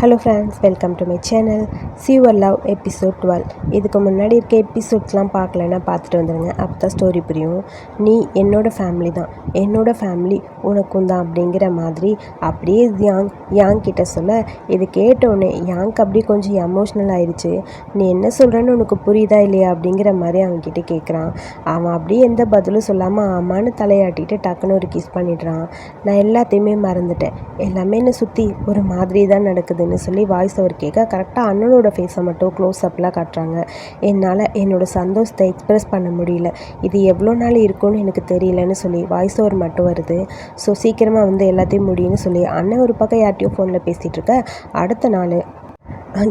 Hello friends welcome to my channel சியூவர் love episode twelve இதுக்கு முன்னாடி இருக்க எபிசோட்ஸ்லாம் பார்க்கலன்னா பார்த்துட்டு வந்துடுங்க அப்போ தான் ஸ்டோரி புரியும். நீ என்னோடய ஃபேமிலி தான். என்னோட ஃபேமிலி உனக்கும் தான் அப்படிங்கிற மாதிரி அப்படியே யாங் யாங் கிட்ட சொல்ல இது கேட்டோடனே யாங்க்கு அப்படியே கொஞ்சம் எமோஷ்னல் ஆயிடுச்சு நீ என்ன சொல்கிறேன்னு உனக்கு புரியுதா இல்லையா அப்படிங்கிற மாதிரி அவன்கிட்ட கேட்குறான் அவன் அப்படியே எந்த பதிலும் சொல்லாமல் ஆமான்னு தலையாட்டிகிட்டு டக்குன்னு ஒரு கிஸ் பண்ணிடுறான். நான் எல்லாத்தையுமே மறந்துட்டேன். எல்லாமே என்னை சுற்றி ஒரு மாதிரி தான் நடக்குது அப்படின்னு சொல்லி வாய்ஸ் ஓவர் கேட்க கரெக்டாக அண்ணனோட ஃபேஸை மட்டும் க்ளோஸ் அப்பில் காட்டுறாங்க. என்னால் என்னோட சந்தோஷத்தை எக்ஸ்ப்ரெஸ் பண்ண முடியல. இது எவ்வளோ நாள் இருக்கும்னு எனக்கு தெரியலன்னு சொல்லி வாய்ஸ் ஓவர் மட்டும் வருது. ஸோ சீக்கிரமாக வந்து எல்லாத்தையும் முடியும்னு சொல்லி அண்ணன் ஒரு பக்கம் யார்ட்டையோ ஃபோனில் பேசிகிட்டு இருக்க அடுத்த நாள்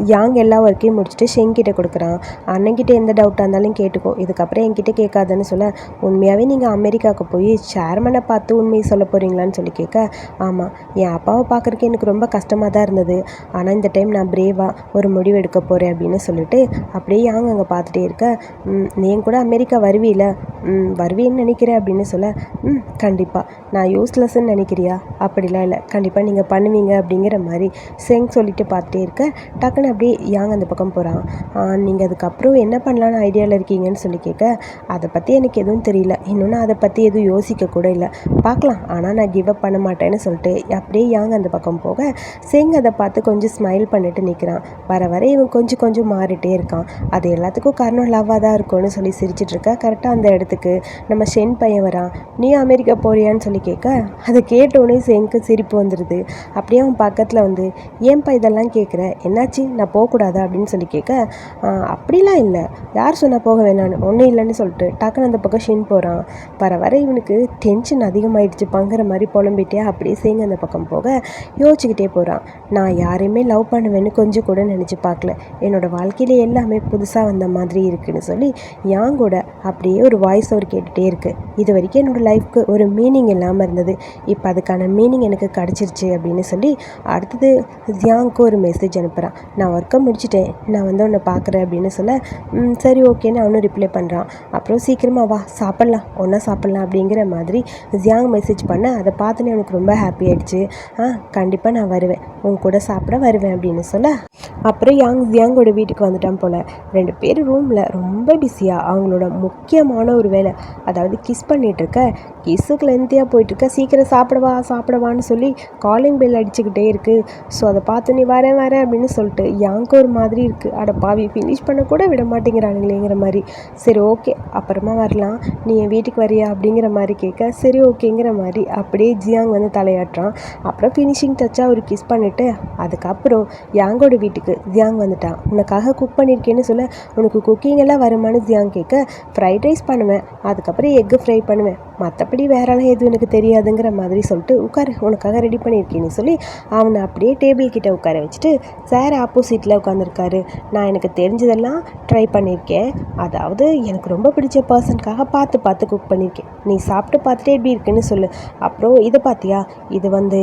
யாங் எல்லா ஒர்க்கையும் முடிச்சுட்டு ஷெங்கிட்ட கொடுக்குறான். அண்ணன்கிட்ட எந்த டவுட்டாக இருந்தாலும் கேட்டுக்கோ. இதுக்கப்புறம் என்கிட்ட கேட்காதுன்னு சொல்ல உண்மையாகவே நீங்கள் அமெரிக்காவுக்கு போய் சேர்மனை பார்த்து உண்மையை சொல்ல போகிறீங்களான்னு சொல்லி கேட்க ஆமாம் என் அப்பாவை பார்க்குறக்கு எனக்கு ரொம்ப கஷ்டமாக தான் இருந்தது. ஆனால் இந்த டைம் நான் பிரேவாக ஒரு முடிவு எடுக்க போகிறேன் அப்படின்னு சொல்லிட்டு அப்படியே யாங் அங்கே பார்த்துட்டே இருக்க "ம், நீ கூட அமெரிக்கா வருவீல வருவீன்னு நினைக்கிறேன் அப்படின்னு சொல்ல ம் கண்டிப்பாக நான் யூஸ்லெஸ்ன்னு நினைக்கிறியா? அப்படிலாம் இல்லை. கண்டிப்பாக நீங்கள் பண்ணுவீங்க. அப்படிங்கிற மாதிரி செங் சொல்லிட்டு பார்த்துட்டே இருக்க டக்குன்னு அப்படியே யாங் அந்த பக்கம் போகிறான் நீங்கள் அதுக்கப்புறம் என்ன பண்ணலான்னு ஐடியாவில் இருக்கீங்கன்னு சொல்லி கேட்க அதை பற்றி எனக்கு எதுவும் தெரியல. இன்னொன்று அதை பற்றி எதுவும் யோசிக்க கூட இல்லை. பார்க்கலாம். ஆனால் நான் கிவ் அப் பண்ண மாட்டேன்னு சொல்லிட்டு அப்படியே யாங் அந்த பக்கம் போக செங் அதை பார்த்து கொஞ்சம் ஸ்மைல் பண்ணிட்டு நிற்கிறான் வர வர இவன் கொஞ்சம் கொஞ்சம் மாறிட்டே இருக்கான். அது எல்லாத்துக்கும் காரணம் லவ்வாக தான் இருக்கும்னு சொல்லி சிரிச்சிட்டு இருக்க. கரெக்டாக அந்த இடத்துக்கு நம்ம ஷென் பையன் வரான். நீ அமெரிக்கா போறியான்னு சொல்லி கேட்க அதை கேட்டோடனே செங்க்கு சிரிப்பு வந்துடுது அப்படியே அவன் பக்கத்தில் வந்து ஏன்பா இதெல்லாம் கேட்குற என்னாச்சு? நான் போகக்கூடாதா அப்படின்னு சொல்லி கேட்க அப்படிலாம் இல்லை. யார் சொன்னால் போக வேணான்னு ஒன்றும் இல்லைன்னு சொல்லிட்டு டக்குன்னு அந்த பக்கம் ஷின் போகிறான் வர வர இவனுக்கு டென்ஷன் அதிகமாயிடுச்சு. பங்குற மாதிரி புலம்பிட்டே அப்படியே சேங்க அந்த பக்கம் போக யோசிச்சுக்கிட்டே போகிறான் நான் யாரையுமே லவ் பண்ணுவேன்னு கொஞ்சம் கூட நினச்சி பார்க்கல. என்னோட வாழ்க்கையில எல்லாமே புதுசாக வந்த மாதிரி இருக்குன்னு சொல்லி யான் கூட அப்படியே ஒரு வாய்ஸ் ஓவர் கேட்டுகிட்டே இருக்குது இது வரைக்கும் என்னோடய லைஃப்க்கு ஒரு மீனிங் இல்லாமல் இருந்தது. இப்போ அதுக்கான மீனிங் எனக்கு கிடச்சிருச்சு அப்படின்னு சொல்லி அடுத்தது ஜியாங்க்கு ஒரு மெசேஜ் அனுப்புகிறான் நான் ஒர்க்கை முடிச்சிட்டேன். நான் வந்து உன்னை பார்க்குறேன் அப்படின்னு சொல்ல சரி ஓகேன்னு அவனும் ரிப்ளை பண்ணுறான் அப்புறம் சீக்கிரமாக வா சாப்பிட்லாம். ஒன்றா சாப்பிட்லாம் அப்படிங்கிற மாதிரி ஜியாங் மெசேஜ் பண்ண அதை பார்த்துன்னு எனக்கு ரொம்ப ஹாப்பி ஆகிடுச்சு ஆ கண்டிப்பாக நான் வருவேன். உன் கூட சாப்பிட வருவேன் அப்படின்னு சொல்ல அப்புறம் யாங் ஜியாங்கோட வீட்டுக்கு வந்துட்டான் போல். ரெண்டு பேர் ரூமில் ரொம்ப பிஸியாக அவங்களோட முக்கியமான ஒரு வேலை. அதாவது கிஸ் பண்ணிகிட்ருக்க இருக்க கிஸ்ஸுக்கு லென்த்தியாக போயிட்டுருக்க சீக்கிரம் சாப்பிடவா சாப்பிடவான்னு சொல்லி காலிங் பெல் அடிச்சுக்கிட்டே இருக்குது ஸோ அதை பார்த்து நீ வரேன் வரேன் அப்படின்னு சொல்லிட்டு யாங்க்கு ஒரு மாதிரி இருக்குது அட பாவி ஃபினிஷ் பண்ண கூட விட மாட்டேங்கிறானுங்களேங்கிற மாதிரி. சரி ஓகே அப்புறமா வரலாம். நீ என் வீட்டுக்கு வரியா? அப்படிங்கிற மாதிரி கேட்க சரி ஓகேங்கிற மாதிரி அப்படியே ஜியாங் வந்து தலையாட்டுறான். அப்புறம் ஃபினிஷிங் டச்சாக ஒரு கிஸ் பண்ணிவிட்டு அதுக்கப்புறம் யாங்கோட வீட்டுக்கு ஜியாங் வந்துட்டான் உனக்காக குக் பண்ணியிருக்கேன்னு சொல்ல உனக்கு குக்கிங் எல்லாம் வருமானு ஜியாங் கேட்க ஃப்ரைட் ரைஸ் பண்ணுவேன். அதுக்கப்புறம் எக்கு ஃப்ரை பண்ணுவேன். மற்றபடி வேறெல்லாம் எதுவும் எனக்கு தெரியாதுங்கிற மாதிரி சொல்லிட்டு உட்காரு உனக்காக ரெடி பண்ணியிருக்கேன்னு சொல்லி அவனை அப்படியே டேபிள் கிட்ட உட்கார வச்சுட்டு சார் ஆப்போசிட்டில் உட்காந்துருக்காரு நான் எனக்கு தெரிஞ்சதெல்லாம் ட்ரை பண்ணியிருக்கேன். அதாவது எனக்கு ரொம்ப பிடிச்ச பர்சனுக்காக பார்த்து பார்த்து குக் பண்ணியிருக்கேன். நீ சாப்பிட்டு பார்த்துட்டு எப்படி இருக்குன்னு சொல்லு. அப்புறம் இதை பார்த்தியா? இது வந்து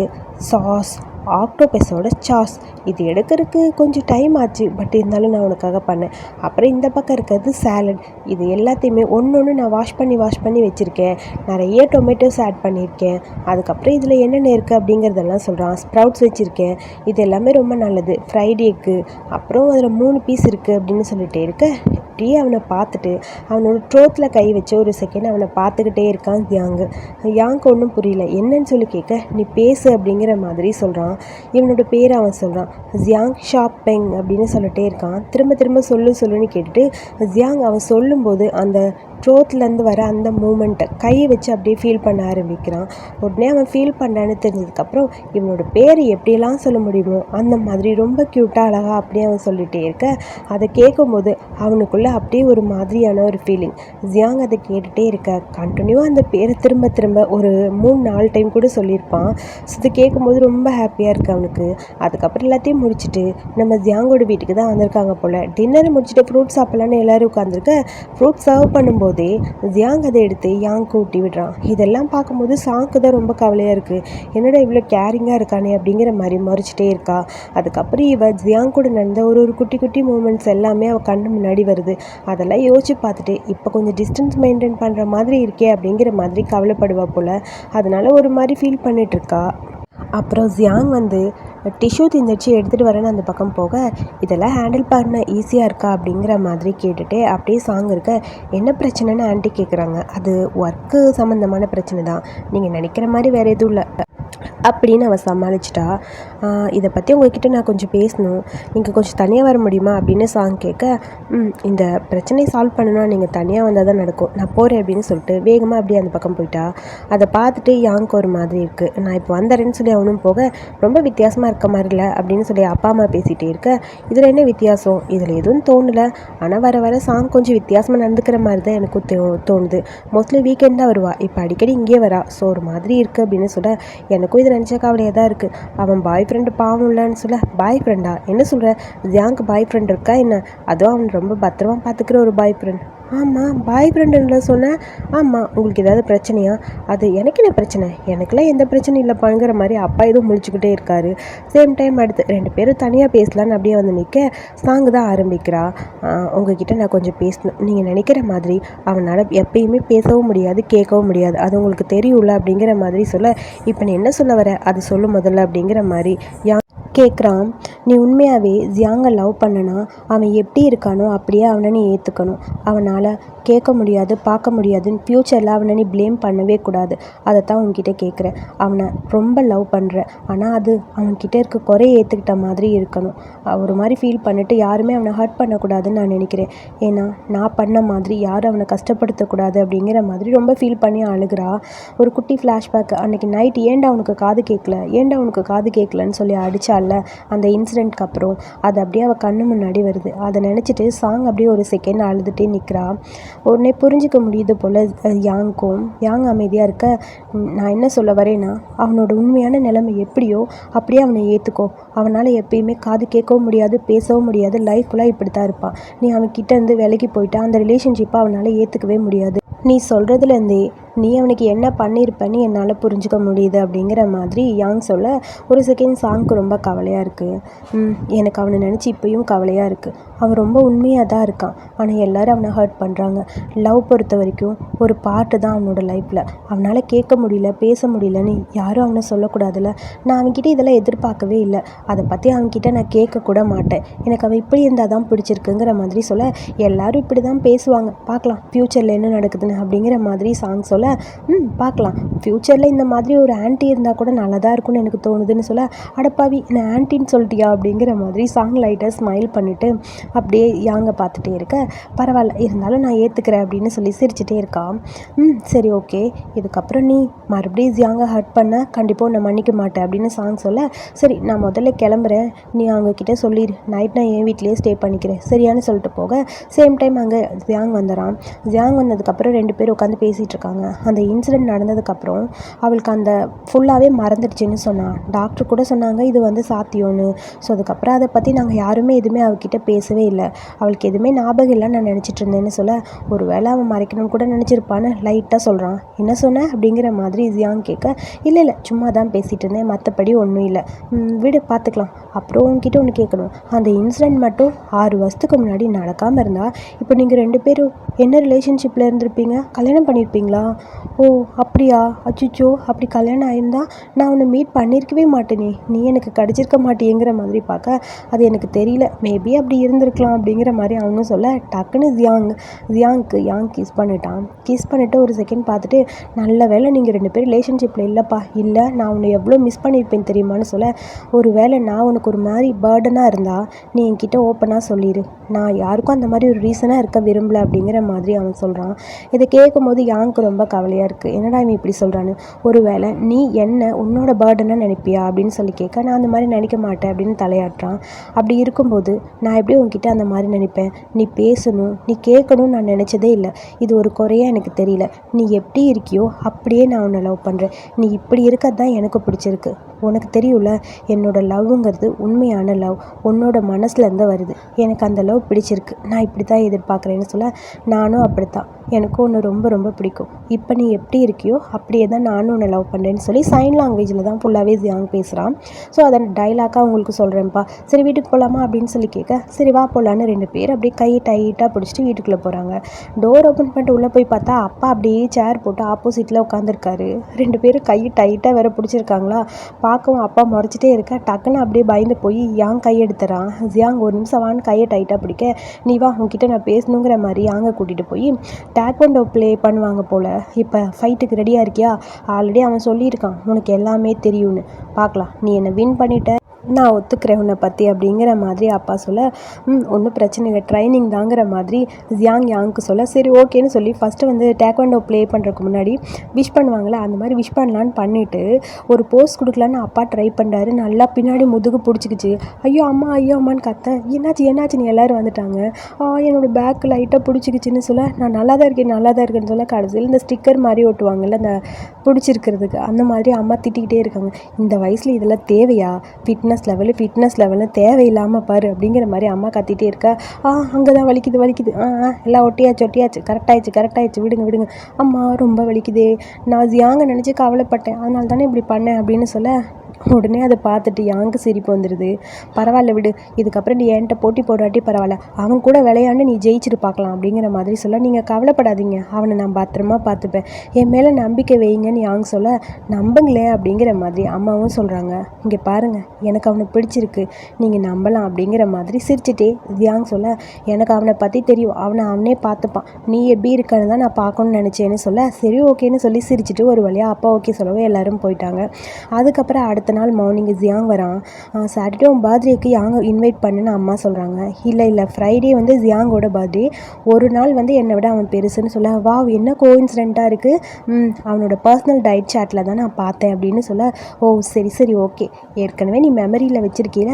சாஸ் ஆக்டோபஸோட சாஸ் இது எடுக்கிறதுக்கு கொஞ்சம் டைம் ஆச்சு. பட் இருந்தாலும் நான் உனக்காக பண்ணேன். அப்புறம் இந்த பக்கம் இருக்கிறது சாலட் இது எல்லாத்தையுமே ஒன்று ஒன்று நான் வாஷ் பண்ணி வாஷ் பண்ணி வச்சுருக்கேன். நிறைய டொமேட்டோஸ் ஆட் பண்ணியிருக்கேன். அதுக்கப்புறம் இதில் என்னென்ன இருக்குது அப்படிங்கிறதெல்லாம் சொல்கிறான் ஸ்ப்ரவுட்ஸ் வச்சுருக்கேன். இது எல்லாமே ரொம்ப நல்லது. ஃப்ரைடேக்கு அப்புறம் அதில் மூணு பீஸ் இருக்குது அப்படின்னு சொல்லிகிட்டே இருக்க. அப்படியே அவனை பார்த்துட்டு அவனோட ட்ரோத்தில் கை வச்சு ஒரு செகண்ட் அவனை பார்த்துக்கிட்டே இருக்கான் யாங்கு. யாங்க ஒன்றும் புரியல. என்னன்னு சொல்லி கேட்க நீ பேசு அப்படிங்கிற மாதிரி சொல்கிறான் இவனோட பேரை அவன் சொல்கிறான் ஜியாங் ஷாப்பெங் அப்படின்னு சொல்லிட்டே இருக்கான். திரும்ப திரும்ப சொல்லு சொல்லுன்னு கேட்டுட்டு ஜியாங் அவன் சொல்லும்போது அந்த ட்ரோத்லேருந்து வர அந்த மூமெண்ட்டை கையை வச்சு அப்படியே ஃபீல் பண்ண ஆரம்பிக்கிறான். உடனே அவன் ஃபீல் பண்ணான்னு தெரிஞ்சதுக்கப்புறம் இவனோட பேர் எப்படியெல்லாம் சொல்ல முடியுமோ அந்த மாதிரி ரொம்ப க்யூட்டாக அழகாக அப்படியே அவன் சொல்லிகிட்டே இருக்க. அதை கேட்கும்போது அவனுக்குள்ளே அப்படியே ஒரு மாதிரியான ஒரு ஃபீலிங் ஜியாங் அதை கேட்டுகிட்டே இருக்க. கண்டினியூவாக அந்த பேரை திரும்ப திரும்ப ஒரு மூணு நாலு டைம் கூட சொல்லியிருப்பான். ஸோ இது கேட்கும்போது ரொம்ப ஹாப்பியாக இருக்குது அவனுக்கு. அதுக்கப்புறம் எல்லாத்தையும் முடிச்சுட்டு நம்ம ஜியாங்கோட வீட்டுக்கு தான் வந்திருக்காங்க போல். டின்னர் முடிச்சுட்டு ஃப்ரூட் சாப்பிட்லான்னு எல்லோரும் உட்காந்துருக்க ஃப்ரூட்ஸ் சர்வ் பண்ணும்போது ஜியாங் அதை எடுத்து யாங்க்கு ஊட்டி விடுறான். இதெல்லாம் பார்க்கும்போது சாங்க்கு தான் ரொம்ப கவலையாக இருக்குது என்னடா இவ்வளோ கேரிங்காக இருக்கானே அப்படிங்கிற மாதிரி மறைச்சிட்டே இருக்கா. அதுக்கப்புறம் இவ ஜியாங் கூட நடந்த ஒரு ஒரு குட்டி குட்டி மூமெண்ட்ஸ் எல்லாமே அவள் கண்ணு முன்னாடி வருது. அதெல்லாம் யோசிச்சு பார்த்துட்டு இப்போ கொஞ்சம் டிஸ்டன்ஸ் மெயின்டைன் பண்ணுற மாதிரி இருக்கே அப்படிங்கிற மாதிரி கவலைப்படுவா போல். அதனால ஒரு மாதிரி ஃபீல் பண்ணிகிட்ருக்கா இருக்கா. அப்புறம் ஜியாங் வந்து டிஷ்யூ திந்துச்சு எடுத்துகிட்டு வரேன்னு அந்த பக்கம் போக இதெல்லாம் ஹேண்டில் பண்ண ஈஸியாக இருக்கா? அப்படிங்கிற மாதிரி கேட்டுட்டு அப்படியே சாங் இருக்க. என்ன பிரச்சனைன்னு ஆண்டி கேட்குறாங்க அது ஒர்க்கு சம்மந்தமான பிரச்சனை தான் நீங்கள் நினைக்கிற மாதிரி வேறு எதுவும் இல்லை. அப்படின்னு அவள் சமாளிச்சிட்டா. இதை பற்றி உங்ககிட்ட நான் கொஞ்சம் பேசணும். நீங்கள் கொஞ்சம் தனியாக வர முடியுமா? அப்படின்னு சாங் கேட்க இந்த பிரச்சனையை சால்வ் பண்ணணும்னா நீங்கள் தனியாக வந்தால் தான் நடக்கும். நான் போகிறேன் அப்படின்னு சொல்லிட்டு வேகமாக அப்படியே அந்த பக்கம் போயிட்டா. அதை பார்த்துட்டு யாங்க்கு ஒரு மாதிரி இருக்குது நான் இப்போ வந்துடுறேன்னு சொல்லி அவனும் போக ரொம்ப வித்தியாசமாக இருக்க மாதிரி இல்லை அப்படின்னு சொல்லி அப்பா அம்மா பேசிகிட்டே இருக்க. இதில் என்ன வித்தியாசம்? இதில் எதுவும் தோணலை. ஆனால் வர வர சாங் கொஞ்சம் வித்தியாசமாக நடந்துக்கிற மாதிரி தான் எனக்கு தோ தோணுது. மோஸ்ட்லி வீக்கெண்ட் தான் வருவா. இப்போ அடிக்கடி இங்கேயே வரா. ஸோ ஒரு மாதிரி இருக்குது அப்படின்னு சொல்ல எனக்கும் இதில் நினச்ச தான் இருக்குது அவன் பாய் ஃப்ரெண்டு பாவம் இல்லைன்னு சொல்ல பாய் ஃப்ரெண்டா என்ன சொல்கிற ஜியாங்க்கு பாய் ஃப்ரெண்ட் இருக்கா என்ன அதுவும் அவன் ரொம்ப பத்திரமா பார்த்துக்கிற ஒரு பாய் ஃப்ரெண்ட் ஆமாம் பாய் ஃப்ரெண்டுன்னு சொன்னேன் ஆமாம் உங்களுக்கு ஏதாவது பிரச்சனையா? அது எனக்கு என்ன பிரச்சனை? எனக்குலாம் எந்த பிரச்சனையும் இல்லைப்பாங்கிற மாதிரி அப்பா எதுவும் முழிச்சுக்கிட்டே இருக்காரு. சேம் டைம் அடுத்து ரெண்டு பேரும் தனியாக பேசலான்னு அப்படியே வந்து நிற்க சாங் தான் ஆரம்பிக்கிறா. உங்ககிட்ட நான் கொஞ்சம் பேசணும். நீங்கள் நினைக்கிற மாதிரி அவனால் எப்பயுமே பேசவும் முடியாது கேட்கவும் முடியாது. அது உங்களுக்கு தெரியும்ல? அப்படிங்கிற மாதிரி சொல்ல இப்போ நீ என்ன சொல்ல வர? அது சொல்லு முதல்ல அப்படிங்கிற மாதிரி யா கேட்குறான் நீ உண்மையாகவே ஜியாங்கை லவ் பண்ணனா அவன் எப்படி இருக்கானோ அப்படியே அவனை நீ ஏற்றுக்கணும் என்னால் கேட்க முடியாது பார்க்க முடியாதுன்னு ஃப்யூச்சரில் அவனை நீ ப்ளேம் பண்ணவே கூடாது. அதை தான் உன்கிட்ட கேட்குறேன். அவனை ரொம்ப லவ் பண்ணுறேன் ஆனால் அது அவன்கிட்ட இருக்க குறைய ஏற்றுக்கிட்ட மாதிரி இருக்கணும். ஒரு மாதிரி ஃபீல் பண்ணிவிட்டு யாருமே அவனை ஹர்ட் பண்ணக்கூடாதுன்னு நான் நினைக்கிறேன். ஏன்னா நான் பண்ண மாதிரி யாரும் அவனை கஷ்டப்படுத்தக்கூடாது அப்படிங்கிற மாதிரி ரொம்ப ஃபீல் பண்ணி அழுகிறா. ஒரு குட்டி ஃப்ளாஷ்பேக் அன்றைக்கி நைட் ஏன்டா அவனுக்கு காது கேட்கல? ஏன்டா அவனுக்கு காது கேட்கலன்னு சொல்லி அடித்தால அந்த இன்சிடெண்ட்க்கு அப்புறம். அது அப்படியே அவள் கண்ணு முன்னாடி வருது. அதை நினச்சிட்டு சாங் அப்படியே ஒரு செகண்ட் அழுதுகிட்டே நிற்கிறா உடனே புரிஞ்சிக்க முடியுது போல் யாங்க்கும் யாங் அமைதியாக இருக்க நான் என்ன சொல்ல வரேன்னா அவனோட உண்மையான நிலைமை எப்படியோ அப்படியே அவனை ஏற்றுக்கோ அவனால் எப்பயுமே காது கேட்கவும் முடியாது பேசவும் முடியாது லைஃப் ஃபுல்லாக இப்படி தான் இருப்பான். நீ அவன்கிட்ட இருந்து விலகி போயிட்டா அந்த ரிலேஷன்ஷிப்பை அவனால் ஏற்றுக்கவே முடியாது. நீ சொல்கிறதுலேருந்தே நீ அவனுக்கு என்ன பண்ணியிருப்பேன்னு என்னால் புரிஞ்சுக்க முடியுது அப்படிங்கிற மாதிரி யாங் சொல்ல ஒரு செகண்ட் சாங்க்கு ரொம்ப கவலையாக இருக்குது எனக்கு அவனை நினச்சி இப்போயும் கவலையாக இருக்குது அவன் ரொம்ப உண்மையாக தான் இருக்கான். ஆனால் எல்லோரும் அவனை ஹர்ட் பண்ணுறாங்க லவ் பொறுத்த வரைக்கும் ஒரு பாட்டு தான் அவனோட லைஃப்பில் அவனால் கேட்க முடியல பேச முடியலன்னு யாரும் அவனை சொல்லக்கூடாதுல்ல. நான் அவன்கிட்ட இதெல்லாம் எதிர்பார்க்கவே இல்லை. அதை பற்றி அவன்கிட்ட நான் கேட்கக்கூட மாட்டேன். எனக்கு அவன் இப்படி இருந்தால் தான் பிடிச்சிருக்குங்கிற மாதிரி சொல்ல எல்லோரும் இப்படி தான் பேசுவாங்க. பார்க்கலாம் ஃப்யூச்சரில் என்ன நடக்குதுன்னு அப்படிங்கிற மாதிரி சாங் சொல்ல ம் பார்க்கலாம். ஃப்யூச்சரில் இந்த மாதிரி ஒரு ஆன்ட்டி இருந்தால் கூட நல்லா தான் இருக்கும்னு எனக்கு தோணுதுன்னு சொல்ல அடப்பாவி நான் ஆன்ட்டின்னு சொல்லிட்டியா? அப்படிங்கிற மாதிரி சாங் லைட்டாக ஸ்மைல் பண்ணிவிட்டு அப்படியே யாங்க பார்த்துட்டே இருக்க பரவாயில்ல இருந்தாலும் நான் ஏற்றுக்கிறேன் அப்படின்னு சொல்லி சிரிச்சிட்டே இருக்கான் ம் சரி ஓகே இதுக்கப்புறம் நீ மறுபடியும் ஜியாங்க ஹர்ட் பண்ண? கண்டிப்பாக உன்னை மன்னிக்க மாட்டேன் அப்படின்னு சாங் சொல்ல சரி நான் முதல்ல கிளம்புறேன். நீ அவங்கக்கிட்ட சொல்லிடு நைட் நான் என் வீட்லேயே ஸ்டே பண்ணிக்கிறேன். சரியானு சொல்லிட்டு போக. சேம் டைம் அங்கே ஜியாங் வந்துடுறான் ஜியாங் வந்ததுக்கப்புறம் ரெண்டு பேர் உட்காந்து பேசிகிட்டு இருக்காங்க. அந்த இன்சிடெண்ட் நடந்ததுக்கப்புறம் அவளுக்கு அந்த ஃபுல்லாகவே மறந்துடுச்சுன்னு சொன்னான் டாக்டர் கூட சொன்னாங்க இது வந்து சாத்தியம்னு. ஸோ அதுக்கப்புறம் அதை பற்றி நாங்கள் யாருமே எதுவுமே அவகிட்ட பேசவே இல்லை. அவளுக்கு எதுவுமே ஞாபகம் இல்லைன்னு நான் நினச்சிட்டு இருந்தேன்னு சொல்ல ஒரு வேளை அவன் மறைக்கணும்னு கூட நினச்சிருப்பான்னு லைட்டாக சொல்கிறான் என்ன சொன்ன? அப்படிங்கிற மாதிரி ஈஸியான்னு கேட்க இல்லை இல்லை சும்மா தான் பேசிகிட்டு இருந்தேன். மற்றபடி ஒன்றும் இல்லை. விடு பார்த்துக்கலாம் அப்புறம் உங்ககிட்ட ஒன்று கேட்கணும். அந்த இன்சிடெண்ட் மட்டும் ஆறு வருஷத்துக்கு முன்னாடி நடக்காமல் இருந்தால் இப்போ நீங்கள் ரெண்டு பேரும் என்ன ரிலேஷன்ஷிப்பில் இருந்திருப்பீங்க? கல்யாணம் பண்ணியிருப்பீங்களா ஓ அப்படியா? அச்சுச்சோ அப்படி கல்யாணம் ஆயிருந்தா நான் உன்னை மீட் பண்ணியிருக்கவே மாட்டேனே. நீ எனக்கு கிடச்சிருக்க மாட்டேங்கிற மாதிரி பார்க்க அது எனக்கு தெரியல. மேபி அப்படி இருந்திருக்கலாம் அப்படிங்கிற மாதிரி அவனும் சொல்ல டக்குன்னு ஜியாங் ஜியாங்க்கு யாங் கிஸ் பண்ணிட்டான். கிஸ் பண்ணிவிட்டு ஒரு செகண்ட் பார்த்துட்டு நல்ல வேலை நீங்கள் ரெண்டு பேரும் ரிலேஷன்ஷிப்பில் இல்லைப்பா. இல்லை நான் உன்னை எவ்வளோ மிஸ் பண்ணியிருப்பேன் தெரியுமான்னு சொல்ல ஒரு வேளை நான் உனக்கு ஒரு மாதிரி பேர்டனாக இருந்தால் நீ என்கிட்ட ஓப்பனாக சொல்லிடு நான் யாருக்கும் அந்த மாதிரி ஒரு ரீசனாக இருக்க விரும்பல அப்படிங்கிற மாதிரி அவன் சொல்கிறான் இதை கேட்கும்போது யாங்க்கு ரொம்ப கவலையாக இருக்குது என்னடா இவன் இப்படி சொல்கிறான்னு ஒரு வேளை நீ என்ன உன்னோட பேர்டனாக நினைப்பியா அப்படின்னு சொல்லி கேட்க நான் அந்த மாதிரி நினைக்க மாட்டேன் அப்படின்னு தலையாட்டுறான். அப்படி இருக்கும்போது நான் எப்படி உங்ககிட்ட அந்த மாதிரி நினைப்பேன்? நீ பேசணும் நீ கேட்கணும்னு நான் நினச்சதே இல்லை. இது ஒரு குறையாக எனக்கு தெரியல. நீ எப்படி இருக்கியோ அப்படியே நான் உன்னை லவ் பண்ணுறேன் நீ இப்படி இருக்கிறது தான் எனக்கு பிடிச்சிருக்கு. உனக்கு தெரியும்ல என்னோட லவ்வுங்கிறது உண்மையான லவ். உன்னோட மனசுலேருந்து வருது. எனக்கு அந்த லவ் பிடிச்சிருக்கு. நான் இப்படி தான் எதிர்பார்க்குறேன்னு சொல்ல நானும் அப்படி தான் எனக்கும் ஒன்று ரொம்ப ரொம்ப பிடிக்கும். இப்போ நீ எப்படி இருக்கியோ அப்படியே தான் நானும் உன்னை லவ் பண்ணுறேன்னு சொல்லி சைன் லாங்குவேஜில் தான் ஃபுல்லாகவே ஜியாங் பேசுகிறான் ஸோ அதை டைலாக்காக உங்களுக்கு சொல்கிறேன்ப்பா சரி வீட்டுக்கு போகலாமா அப்படின்னு சொல்லி கேட்க சரி வா போகலான்னு ரெண்டு பேர் அப்படியே கையை டைட்டாக பிடிச்சிட்டு வீட்டுக்குள்ளே போகிறாங்க டோர் ஓப்பன் பண்ணிட்டு உள்ளே போய் பார்த்தா அப்பா அப்படியே சேர் போட்டு ஆப்போசிட்டில் உட்காந்துருக்காரு ரெண்டு பேரும் கையை டைட்டாக வேறு பிடிச்சிருக்காங்களா? பார்க்கவும் அப்பா முறைச்சிட்டே இருக்க. டக்குன்னு அப்படியே பயந்து போய் யாங் கையெடுத்துறான் ஜியாங் ஒரு நிமிஷம் வான்னு கையை டைட்டாக பிடிக்க. நீ வா உங்ககிட்ட நான் பேசணுங்கிற மாதிரி யாங்க கூட்டிகிட்டு போய் டேக்வண்டோ ப்ளே பண்ணுவாங்க போல். இப்போ ஃபைட்டுக்கு ரெடியாக இருக்கியா? ஆல்ரெடி அவன் சொல்லியிருக்கான். உனக்கு எல்லாமே தெரியும்னு. பார்க்கலாம். நீ என்னை வின் பண்ணிட்ட? நான் ஒத்துக்கிறேன் உன்னை பற்றி அப்படிங்கிற மாதிரி அப்பா சொல்ல ம் ஒன்றும் பிரச்சனை இல்லை. ட்ரைனிங் தாங்கிற மாதிரி ஜியாங் யாங்க்கு சொல்ல சரி ஓகேன்னு சொல்லி ஃபஸ்ட்டு வந்து டேக்வாண்டோ ப்ளே பண்ணுறதுக்கு முன்னாடி விஷ் பண்ணுவாங்களே அந்த மாதிரி விஷ் பண்ணலான்னு பண்ணிவிட்டு ஒரு போஸ் கொடுக்கலான்னு அப்பா ட்ரை பண்ணுறாரு நல்லா பின்னாடி முதுகு பிடிச்சிக்கிச்சு. ஐயோ அம்மா ஐயோ அம்மான்னு கத்த என்னாச்சு என்னாச்சுன்னு எல்லோரும் வந்துட்டாங்க. ஆ என்னோட பேக் லைட்டாக பிடிச்சிக்கிச்சின்னு சொல்ல நான் நல்லா தான் இருக்கேன் நல்லா தான் இருக்கேன்னு சொல்ல கடைசியில் இந்த ஸ்டிக்கர் மாதிரி ஒட்டுவாங்கல்ல அந்த பிடிச்சிருக்கிறதுக்கு அந்த மாதிரி அம்மா திட்டிக்கிட்டே இருக்காங்க. இந்த வயசில் இதெல்லாம் தேவையா? ஃபிட்னஸ் லெவலு ஃபிட்னஸ் லெவலு தேவையில்லாமல் பாரு அப்படிங்கிற மாதிரி அம்மா கத்திட்டே இருக்கா. ஆ அங்கே தான் வலிக்குது வலிக்குது. ஆ ஆ எல்லாம் ஒட்டியாச்சு ஒட்டியாச்சு. கரெக்டாகிடுச்சு கரெக்டாகிடுச்சு விடுங்க விடுங்க. அம்மா ரொம்ப வலிக்குதே. நான் ஜியாங்க நினச்சி கவலைப்பட்டேன். அதனால தானே இப்படி பண்ணேன் அப்படின்னு சொல்ல உடனே அதை பார்த்துட்டு யாங்கு சிரிப்பு வந்துடுது பரவாயில்ல விடு இதுக்கப்புறம் நீ என்கிட்ட போட்டி போடாட்டி பரவாயில்ல. அவன் கூட விளையாண்டு நீ ஜெயிச்சுட்டு பார்க்கலாம் அப்படிங்கிற மாதிரி சொல்ல நீங்கள் கவலைப்படாதீங்க. அவனை நான் பத்திரமா பார்த்துப்பேன். என் மேலே நம்பிக்கை வைங்கன்னு யாங் சொல்ல. நம்புங்களேன் அப்படிங்கிற மாதிரி அம்மாவும் சொல்கிறாங்க இங்கே பாருங்கள் எனக்கு அவனை பிடிச்சிருக்கு. நீங்கள் நம்பலாம் அப்படிங்கிற மாதிரி சிரிச்சிட்டே யாங் சொல்ல எனக்கு அவனை பற்றி தெரியும். அவனை அவனே பார்த்துப்பான். நீ எப்படி இருக்கான்னு தான் நான் பார்க்கணும்னு நினச்சேன்னு சொல்ல சரி ஓகேன்னு சொல்லி சிரிச்சிட்டு ஒரு வழியாக அப்பா ஓகே சொல்லவும் எல்லோரும் போயிட்டாங்க. அதுக்கப்புறம் அடுத்த நாள் மார்னிங் ஜியாங் வரான். சாட்டர்டே உன் பர்த்டேக்கு யாங்க இன்வைட் பண்ணுன்னு அம்மா சொல்கிறாங்க இல்லை இல்லை ஃப்ரைடே வந்து ஜியாங்கோட பர்த்டே ஒரு நாள் வந்து என்னை விட அவன் பெருசுன்னு சொல்ல வா என்ன கோஇன்சிடெண்ட்டாக இருக்குது அவனோட பர்சனல் டயட் சாட்டில் தான் நான் பார்த்தேன் அப்படின்னு சொல்ல ஓ சரி சரி ஓகே ஏற்கனவே நீ மெமரியில் வச்சுருக்கீல?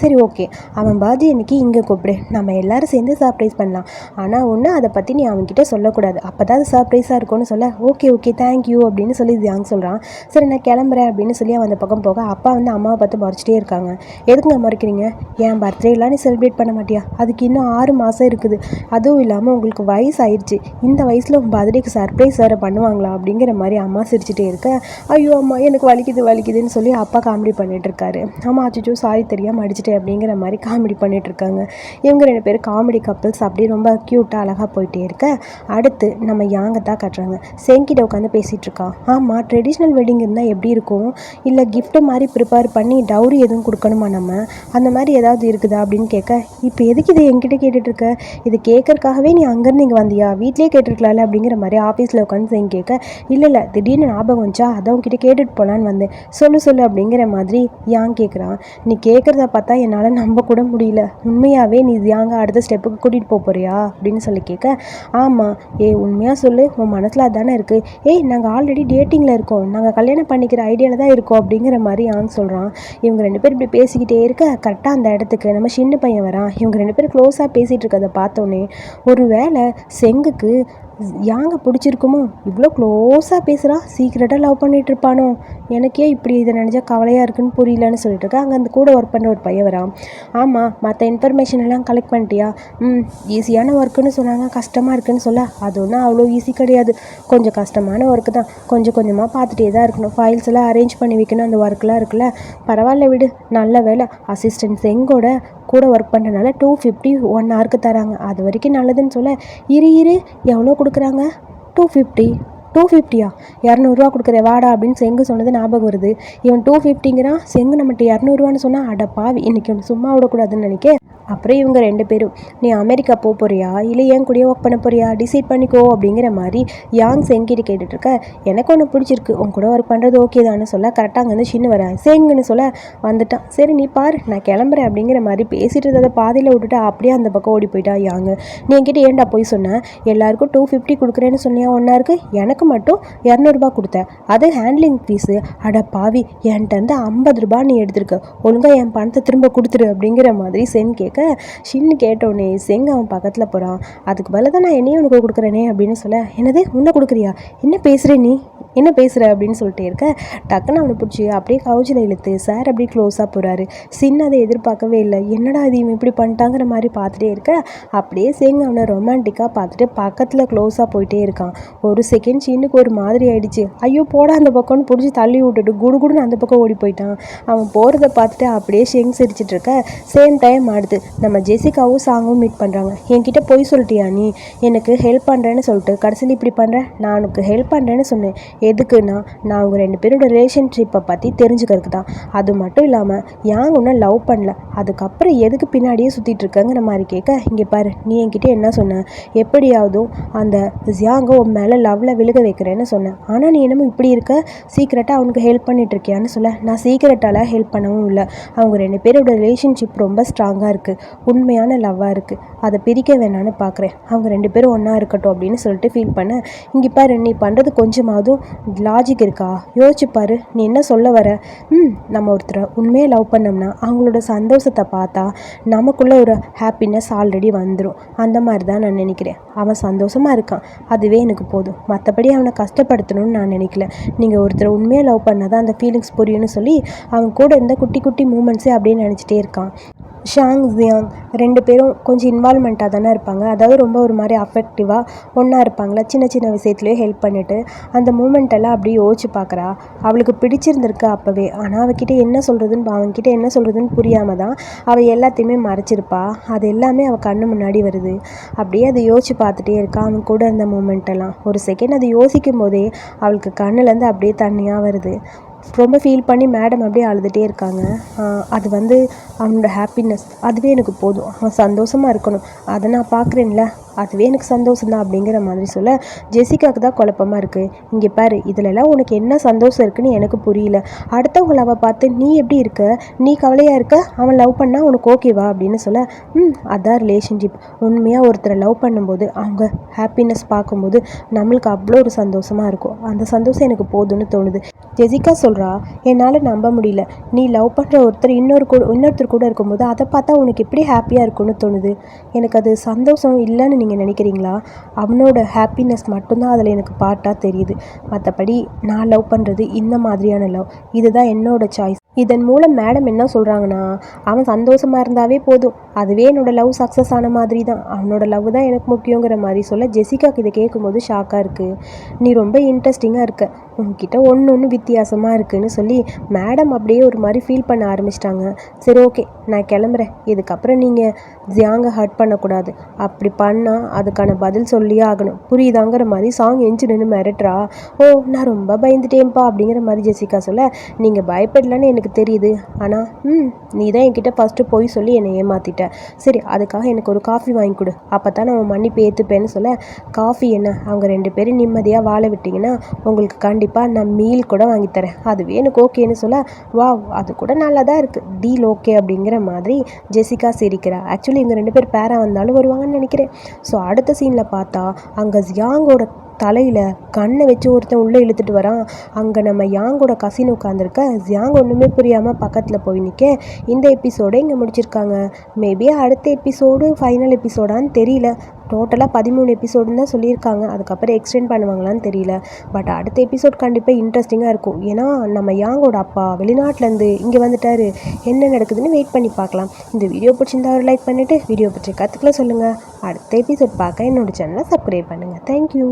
சரி ஓகே அவன் பர்த்டே இன்னைக்கு இங்கே கூப்பிடு. நம்ம எல்லோரும் சேர்ந்து சர்ப்ரைஸ் பண்ணலாம். ஆனால் ஒன்று அதை பற்றி நீ அவன்கிட்ட சொல்லக்கூடாது. அப்போ தான் அது சர்ப்ரைஸாக இருக்கும்னு சொல்ல ஓகே ஓகே தேங்க்யூ அப்படின்னு சொல்லி ஜியாங் சொல்கிறான் சரி நான் கிளம்புறேன் அப்படின்னு சொல்லி அவன் அந்த பக்கம் போக அப்பா வந்து அம்மாவை பார்த்து மறைச்சிட்டே இருக்காங்க. எதுக்குங்க மறைக்கிறீங்க? என் பர்த்டேலாம் நீ செலிப்ரேட் பண்ண மாட்டியா? அதுக்கு இன்னும் ஆறு மாதம் இருக்குது. அதுவும் இல்லாமல் உங்களுக்கு வயசு ஆயிடுச்சு இந்த வயசில் உங்கள் பர்த்டேக்கு சர்ப்ரைஸ் வேறு பண்ணுவாங்களா? அப்படிங்கிற மாதிரி அம்மா சிரிச்சிட்டே இருக்க. ஐயோ அம்மா எனக்கு வலிக்குது வலிக்குதுன்னு சொல்லி அப்பா காமெடி பண்ணிட்டு இருக்காரு. அம்மா அச்சோ சாரி தெரியாமல் அடிச்சிட்டே அப்படிங்கிற மாதிரி காமெடி பண்ணிட்டு இருக்காங்க. இவங்க ரெண்டு பேரும் காமெடி கப்பிள்ஸ் அப்படி ரொம்ப க்யூட்டாக அழகாக போயிட்டே இருக்க. அடுத்து நம்ம யாங்கத்தான் தான் கட்டுறாங்க. செங்கிட்ட உட்காந்து பேசிகிட்டு ஆமாம் ட்ரெடிஷ்னல் வெட்டிங் இருந்தால் எப்படி இருக்கும்? இல்லை கிஃப்ட் கிஃப்ட்டு மாதிரி ப்ரிப்பேர் பண்ணி டவுரி எதுவும் கொடுக்கணுமா நம்ம? அந்த மாதிரி ஏதாவது இருக்குதா அப்படின்னு கேட்க இப்போ எதுக்கு இதை என்கிட்ட கேட்டுட்ருக்க? இது கேட்கறக்காகவே நீ அங்கேருந்து இங்கே வந்தியா? வீட்லேயே கேட்டிருக்கலாம்ல? அப்படிங்கிற மாதிரி ஆஃபீஸில் உட்காந்து செய்ய கேட்க இல்லை இல்லை திடீர்னு ஞாபகம் வந்துச்சா? அதை உங்ககிட்ட கேட்டுட்டு போகலான்னு வந்தேன். சொல்லு சொல்லு அப்படிங்கிற மாதிரி ஏன் கேட்குறான். நீ கேட்குறத பார்த்தா என்னால் நம்ப கூட முடியல. உண்மையாகவே நீ யாங்க அடுத்த ஸ்டெப்புக்கு கூட்டிகிட்டு போக போறியா? அப்படின்னு சொல்லி கேட்க ஆமாம் ஏ உண்மையாக சொல்லு. உன் மனசில் அதானே இருக்குது ஏய் நாங்கள் ஆல்ரெடி டேட்டிங்கில் இருக்கோம். நாங்கள் கல்யாணம் பண்ணிக்கிற ஐடியாவில் தான் இருக்கோம் அப்படிங்கிற மாதிரி ஆன்னு சொல்கிறான் இவங்க ரெண்டு பேரும் இப்படி பேசிக்கிட்டே இருக்க கரெக்டாக அந்த இடத்துக்கு நம்ம சின்ன பையன் வரான். இவங்க ரெண்டு பேரும் க்ளோஸாக பேசிகிட்டு இருக்கிறத பார்த்தோன்னே ஒரு வேளை செங்குக்கு யாங்க பிடிச்சிருக்குமோ? இவ்வளோ க்ளோஸாக பேசுகிறா சீக்கிரட்டாக லவ் பண்ணிகிட்டு இருப்பானோ எனக்கே இப்படி இதை நினச்சா கவலையாக இருக்குன்னு புரியலன்னு சொல்லிட்டு இருக்கா. அங்கே அந்த கூட ஒர்க் பண்ணுற ஒரு பையன் வரான். ஆமாம் மற்ற இன்ஃபர்மேஷன் எல்லாம் கலெக்ட் பண்ணிட்டியா? ம் ஈஸியான ஒர்க்குன்னு சொன்னாங்க. கஷ்டமாக இருக்குன்னு சொல்ல. அது ஒன்றும் அவ்வளோ ஈஸி கிடையாது. கொஞ்சம் கஷ்டமான ஒர்க்கு தான். கொஞ்சம் கொஞ்சமாக பார்த்துட்டே தான் இருக்கணும். ஃபைல்ஸ் எல்லாம் அரேஞ்ச் பண்ணி வைக்கணும். அந்த ஒர்க்கெலாம் இருக்குல்ல. பரவாயில்ல விடு. நல்ல வேலை. அசிஸ்டன்ஸ் எங்கோட கூட ஒர்க் பண்ணுறதுனால டூ ஃபிஃப்டி ஒன் ஹவருக்கு தராங்க. அது வரைக்கும் நல்லதுன்னு சொல்ல இரு இரு எவ்வளோ கொடுக்குறாங்க? டூ ஃபிஃப்டி டூ ஃபிஃப்டியா இரநூறுவா கொடுக்குற வாடா அப்படின்னு செங்கு சொன்னது ஞாபகம் வருது. இவன் டூ ஃபிஃப்டிங்கிறான் செங்கு நம்மகிட்ட இரநூறுவான்னு சொன்னால் அட பாவி இன்றைக்கி சும்மா விடக்கூடாதுன்னு நினைக்க அப்புறம் இவங்க ரெண்டு பேரும் நீ அமெரிக்கா போக போறியா? இல்லை ஏன் கூடயே ஒர்க் பண்ண போறியா? டிசைட் பண்ணிக்கோ அப்படிங்கிற மாதிரி யாங் செங்கிட்டு கேட்டுட்ருக்க எனக்கு ஒன்று பிடிச்சிருக்கு. உன் கூட ஒர்க் பண்ணுறது ஓகே தானே சொல்ல கரெக்டாக அங்கே வந்து சின்ன வரேன். செங்குன்னு சொல்ல வந்துட்டான். சரி நீ பாரு நான் கிளம்புறேன் அப்படிங்கிற மாதிரி பேசிட்டு இருந்ததை பாதியில் விட்டுட்டு அப்படியே அந்த பக்கம் ஓடி போயிட்டா யாங்க நீ என்கிட்ட ஏன்டா போய் சொன்னேன் எல்லாருக்கும் டூ ஃபிஃப்டி கொடுக்குறேன்னு சொன்னியா? ஒன்றா இருக்கு? எனக்கு மட்டும் இரநூறுபா கொடுத்த. அது ஹேண்ட்லிங் ஃபீஸு அட பாவி என்கிட்ட இருந்து ஐம்பது ரூபா நீ எடுத்திருக்க. ஒழுங்காக என் பணத்தை திரும்ப கொடுத்துரு அப்படிங்கிற மாதிரி சென் கேட்க ஷின்னு கேட்டோடனே செங்க அவன் பக்கத்தில் போகிறான் அதுக்கு பதிலாக தான் நான் என்னையும் உனக்கு கொடுக்குறேனே அப்படின்னு சொல்ல என்னது? உன்னை கொடுக்குறியா? என்ன பேசுகிற நீ? என்ன பேசுகிற அப்படின்னு சொல்லிட்டு இருக்க. டக்குன்னு அவனை பிடிச்சி அப்படியே கவுச்சில் இழுத்து சார் அப்படியே க்ளோஸாக போகிறாரு சின்ன அதை எதிர்பார்க்கவே இல்லை. என்னடா அது இவன் இப்படி பண்ணிட்டாங்கிற மாதிரி பார்த்துட்டே இருக்க. அப்படியே சேர்ந்து அவனை ரொமான்டிக்காக பார்த்துட்டு பக்கத்தில் க்ளோஸாக போயிட்டே இருக்கான். ஒரு செகண்ட் சீனுக்கு ஒரு மாதிரி ஆயிடுச்சு. ஐயோ போட அந்த பக்கம்னு பிடிச்சி தள்ளி விட்டுட்டு குடுகுடுன்னு அந்த பக்கம் ஓடி போயிட்டான். அவன் போகிறத பார்த்துட்டு அப்படியே ஷேங் சிரிச்சிட்டு இருக்க. சேம் டைம் ஆடுது நம்ம ஜெசிகாவும் சாங்கும் மீட் பண்ணுறாங்க என்கிட்ட போய் சொல்லிட்டியா நீ? எனக்கு ஹெல்ப் பண்ணுறேன்னு சொல்லிட்டு கடைசியில் இப்படி பண்ணுறேன் நான் உனக்கு ஹெல்ப் பண்ணுறேன்னு சொன்னேன். எதுக்குன்னா நான் அவங்க ரெண்டு பேரோட ரிலேஷன்ஷிப்பை பற்றி தெரிஞ்சுக்கிறதுக்கு தான். அது மட்டும் இல்லாமல் யாங் ஒன்றும் லவ் பண்ணல? அதுக்கப்புறம் எதுக்கு பின்னாடியே சுற்றிட்டு இருக்கங்கிற மாதிரி கேட்க இங்கே பாரு நீ என்கிட்ட என்ன சொன்ன? எப்படியாவதும் அந்த ஜியாங்கை உன் மேலே லவ்வில் விழுக வைக்கிறேன்னு சொன்னேன் ஆனால் நீ என்னமோ இப்படி இருக்க? சீக்கிரட்டாக அவனுக்கு ஹெல்ப் பண்ணிட்டு இருக்கியான்னு சொல்ல. நான் சீக்கிரட்டால் ஹெல்ப் பண்ணவும் இல்லை. அவங்க ரெண்டு பேரோட ரிலேஷன்ஷிப் ரொம்ப ஸ்ட்ராங்காக இருக்குது உண்மையான லவ்வாக இருக்குது அதை பிரிக்க வேணான்னு பார்க்குறேன் அவங்க ரெண்டு பேரும் ஒன்றா இருக்கட்டும் அப்படின்னு சொல்லிட்டு ஃபீல் பண்ண. இங்கே பாரு நீ பண்ணுறது கொஞ்சமாவதும் லாஜிக் இருக்கா? யோசிச்சுப்பாரு நீ என்ன சொல்ல வர? ம் நம்ம ஒருத்தரை உண்மையாக லவ் பண்ணோம்னா அவங்களோட சந்தோஷத்தை பார்த்தா நமக்குள்ளே ஒரு ஹாப்பினஸ் ஆல்ரெடி வந்துடும் அந்த மாதிரி தான் நான் நினைக்கிறேன். அவன் சந்தோஷமாக இருக்கான். அதுவே எனக்கு போதும். மற்றபடி அவனை கஷ்டப்படுத்தணும்னு நான் நினைக்கல. நீங்கள் ஒருத்தரை உண்மையாக லவ் பண்ணால் தான் அந்த ஃபீலிங்ஸ் புரியும்னு சொல்லி அவன் கூட இருந்த குட்டி குட்டி மூமெண்ட்ஸே அப்படியே நினச்சிட்டே இருக்கான். ஷாங் ஜியாங் ரெண்டு பேரும் கொஞ்சம் இன்வால்மெண்ட்டாக தானே இருப்பாங்க. அதாவது ரொம்ப ஒரு மாதிரி அஃபெக்டிவாக ஒன்றா இருப்பாங்களா? சின்ன சின்ன விஷயத்துலேயே ஹெல்ப் பண்ணிவிட்டு அந்த மூமெண்ட் எல்லாம் அப்படியே யோசிச்சு பார்க்குறா. அவளுக்கு பிடிச்சிருந்திருக்கு அப்போவே. ஆனால் அவகிட்ட என்ன சொல்கிறதுன்னு அவங்கக்கிட்ட என்ன சொல்கிறதுன்னு புரியாமல் தான் அவள் எல்லாத்தையுமே மறைச்சிருப்பா. அது எல்லாமே அவள் கண்ணு முன்னாடி வருது. அப்படியே அதை யோசிச்சு பார்த்துட்டே இருக்கா அவன் கூட இருந்த மூமெண்ட்டெல்லாம் ஒரு செகண்ட் அதை யோசிக்கும் போதே அவளுக்கு கண்ணுலேருந்து அப்படியே தண்ணியாக வருது. ரொம்ப ஃபீல் பண்ணி மேடம் அப்படியே அழுதுகிட்டே இருக்காங்க. அது வந்து அவனோட ஹாப்பினஸ் அதுவே எனக்கு போதும். அவன் சந்தோஷமாக இருக்கணும். அதை நான் பார்க்குறேன்ல. அதுவே எனக்கு சந்தோஷம் தான் அப்படிங்கிற மாதிரி சொல்ல ஜெசிகாவுக்கு தான் குழப்பமாக இருக்குது இங்கே பாரு இதிலெல்லாம் உனக்கு என்ன சந்தோஷம் இருக்குன்னு எனக்கு புரியல. அடுத்தவங்கள அவள் பார்த்து நீ எப்படி இருக்க? நீ கவலையாக இருக்க? அவன் லவ் பண்ணால் உனக்கு ஓகேவா அப்படின்னு சொல்ல ம் அதான் ரிலேஷன்ஷிப் உண்மையாக ஒருத்தரை லவ் பண்ணும்போது அவங்க ஹாப்பினஸ் பார்க்கும்போது நம்மளுக்கு அவ்வளோ ஒரு சந்தோஷமாக இருக்கும். அந்த சந்தோஷம் எனக்கு போதும்னு தோணுது. ஜெசிகா சொல்கிறா என்னால் நம்ப முடியல. நீ லவ் பண்ணுற ஒருத்தர் இன்னொரு கூட இன்னொருத்தர் கூட இருக்கும்போது அதை பார்த்தா உனக்கு எப்படி ஹாப்பியாக இருக்கும்னு தோணுது? எனக்கு அது சந்தோஷம் இல்லைன்னு நீங்கள் நினைக்கிறீங்களா? அவனோட ஹாப்பினஸ் மட்டும்தான் அதில் எனக்கு பார்ட்டாக தெரியுது. மற்றபடி நான் லவ் பண்ணுறது இந்த மாதிரியான லவ் இதுதான் என்னோட சாய்ஸ் இதன் மூலம் மேடம் என்ன சொல்கிறாங்கன்னா அவன் சந்தோஷமாக இருந்தாவே போதும். அதுவே என்னோட லவ் சக்ஸஸ் ஆன மாதிரி தான் அவனோட லவ் தான் எனக்கு முக்கியங்கிற மாதிரி சொல்ல ஜெசிகாக்கு இதை கேட்கும்போது ஷாக்காக இருக்குது நீ ரொம்ப இன்ட்ரெஸ்டிங்காக இருக்க. உன்கிட்ட ஒன்று ஒன்று வித்தியாசமாக இருக்குன்னு சொல்லி மேடம் அப்படியே ஒரு மாதிரி ஃபீல் பண்ண ஆரம்பிச்சிட்டாங்க. சரி ஓகே நான் கிளம்புறேன். இதுக்கப்புறம் நீங்கள் ஜியாங்கை ஹர்ட் பண்ணக்கூடாது. அப்படி பண்ணால் அதுக்கான பதில் சொல்லியே ஆகணும். புரியுதாங்கிற மாதிரி சாங் எஞ்சி நின்று மிரட்டுறா. ஓ நான் ரொம்ப பயந்துட்டேன்ப்பா அப்படிங்கிற மாதிரி ஜெசிகா சொல்ல நீங்கள் பயப்படலான்னு எனக்கு தெரியுது. ஆனால் ம் நீ தான் என்கிட்ட ஃபஸ்ட்டு போய் சொல்லி என்னை ஏமாற்றிட்ட சரி அதுக்காக எனக்கு ஒரு காஃபி வாங்கி கொடு. அப்போ தான் நான் மன்னிப்பு ஏற்றுப்பேன்னு சொல்ல காஃபி என்ன? அவங்க ரெண்டு பேரும் நிம்மதியாக வாழ விட்டிங்கன்னா உங்களுக்கு கண்டிப்பாக நான் மீல் கூட வாங்கி தரேன். அதுவே எனக்கு ஓகேன்னு சொல்ல வாவ் அது கூட நல்லா தான் இருக்குது டீல் ஓகே அப்படிங்கிற மாதிரி ஜெசிகா சிரிக்கிறா. ஆக்சுவலி இவங்க ரெண்டு பேர் பேராக வந்தாலும் வருவாங்கன்னு நினைக்கிறேன். ஸோ அடுத்த சீனில் பார்த்தா அங்கே ஜியாங்கோட தலையில் கண்ணை வச்சு ஒருத்தன் உள்ளே இழுத்துட்டு வரான். அங்கே நம்ம யாங்கோட கசின் உட்காந்துருக்க ஜியாங் ஒன்றுமே புரியாமல் பக்கத்தில் போய் நிற்க இந்த எபிசோடை இங்கே முடிச்சிருக்காங்க. மேபி அடுத்த எபிசோடு ஃபைனல் எபிசோடான்னு தெரியல. டோட்டலாக பதிமூணு எபிசோடுன்னு தான் சொல்லியிருக்காங்க. அதுக்கப்புறம் எக்ஸ்டெண்ட் பண்ணுவாங்களான்னு தெரியல. பட் அடுத்த எபிசோட் கண்டிப்பாக இன்ட்ரெஸ்டிங்காக இருக்கும். ஏன்னா நம்ம யாங்கோட அப்பா வெளிநாட்டிலேருந்து இங்கே வந்துட்டார். என்ன நடக்குதுன்னு வெயிட் பண்ணி பார்க்கலாம். இந்த வீடியோ பிடிச்சிருந்தா ஒரு லைக் பண்ணிவிட்டு வீடியோ பற்றி கற்றுக்கலாம் சொல்லுங்கள் அடுத்த எபிசோட் பார்க்க என்னோட சேனலை சப்ஸ்கிரைப் பண்ணுங்கள் தேங்க்யூ